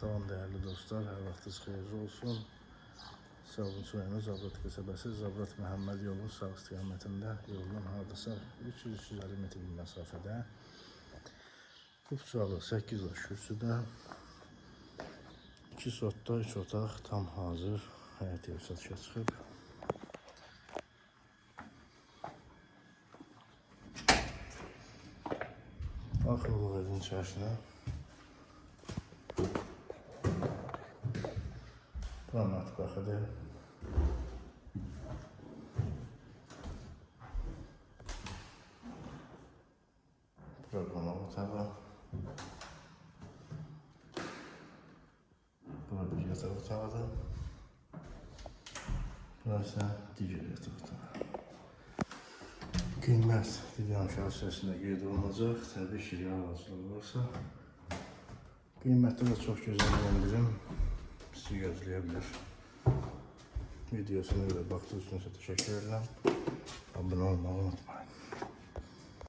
Salam değerli dostlar, hər vaxtınız xeyirli olsun. Savunçu rayonu Zabrat qəsəbəsi Zabrat Məhəmməd yolu sağ istiqamətində yoldan hardasa 300-350 metr bir məsafədə Qupçalı 8 yaş kürsüdə 2 sotda 3 otaq tam hazır həyat evi satışa çıxıb. Baxırıq evin içərisinə. Планат проходив. Проблема готова. Планета готова. Burası diğer tarafta. Kıymet gidiyorum şahsiyasında qeyd olunacaq. Təbii ki, yaradıcılıq olursa. Qiyməti də çox gözəl olan birim. Sizi gözləyə bilər. Videosuna görə baxdığınız üçün sizə təşəkkür edirəm. Abunə olmağı unutmayın.